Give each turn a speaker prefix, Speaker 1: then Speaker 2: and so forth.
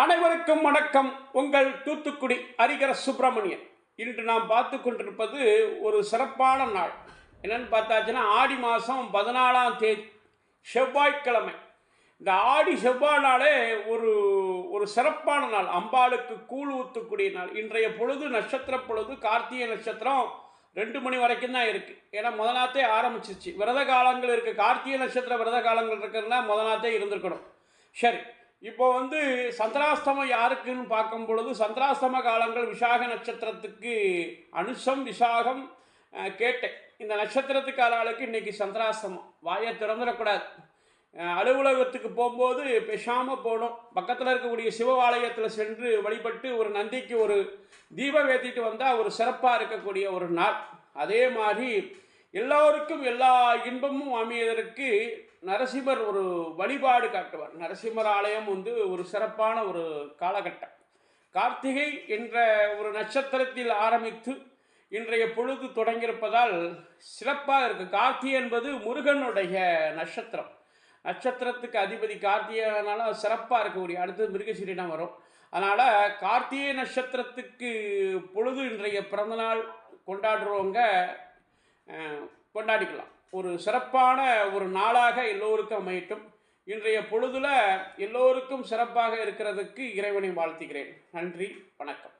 Speaker 1: அனைவருக்கும் வணக்கம். உங்கள் தூத்துக்குடி ஹரிகர சுப்பிரமணியன். இன்று நாம் பார்த்து கொண்டிருப்பது ஒரு சிறப்பான நாள். என்னன்னு பார்த்தாச்சுன்னா ஆடி மாதம் பதினாலாம் தேதி செவ்வாய்க்கிழமை. இந்த ஆடி செவ்வாய் நாளே ஒரு ஒரு சிறப்பான நாள். அம்பாளுக்கு கூழ் ஊற்றக்கூடிய நாள். இன்றைய பொழுது நட்சத்திர பொழுது கார்த்திகை நட்சத்திரம் ரெண்டு மணி வரைக்கும் தான் இருக்குது ஏன்னா முதநாத்தே ஆரம்பிச்சிருச்சு. விரத காலங்கள் இருக்குது கார்த்திகை நட்சத்திர விரத காலங்கள் இருக்குன்னா முதநாத்தே இருந்திருக்கணும். சரி. இப்போ வந்து சந்திராஸ்தமம் யாருக்குன்னு பார்க்கும் பொழுது சந்திராஸ்தம காலங்கள் விசாக நட்சத்திரத்துக்கு அனுஷம் விசாகம் கேட்டேன் இந்த நட்சத்திரத்துக்கு ஆளுக்கு இன்னைக்கு சந்திராஸ்தமம் வாயை திறந்துடக்கூடாது. அலுவலகத்துக்கு போகும்போது பேசாமல் போகணும். பக்கத்தில் இருக்கக்கூடிய சிவவாலயத்தில் சென்று வழிபட்டு ஒரு நந்திக்கு ஒரு தீபம் ஏற்றிட்டு வந்தால் ஒரு சிறப்பாக இருக்கக்கூடிய ஒரு நாள். அதே மாதிரி எல்லோருக்கும் எல்லா இன்பமும் அமையதற்கு நரசிம்மர் ஒரு வழிபாடு காட்டுவார். நரசிம்மர் ஆலயம் வந்து ஒரு சிறப்பான ஒரு காலகட்டம். கார்த்திகை என்ற ஒரு நட்சத்திரத்தில் ஆரம்பித்து இன்றைய பொழுது தொடங்கியிருப்பதால் சிறப்பாக இருக்கு. கார்த்திகை என்பது முருகனுடைய நட்சத்திரம். நட்சத்திரத்துக்கு அதிபதி கார்த்திகைனால சிறப்பாக இருக்கக்கூடிய அடுத்தது மிருகசீரிடம் வரும். அதனால் கார்த்திகை நட்சத்திரத்துக்கு பொழுது இன்றைய பிறந்தநாள் கொண்டாடுறவங்க கொண்டாடிக்கலாம். ஒரு சிறப்பான ஒரு நாளாக எல்லோருக்கும் அமையட்டும். இன்றைய பொழுதுல எல்லோருக்கும் சிறப்பாக இருக்கிறதுக்கு இறைவனை வாழ்த்துகிறேன். நன்றி வணக்கம்.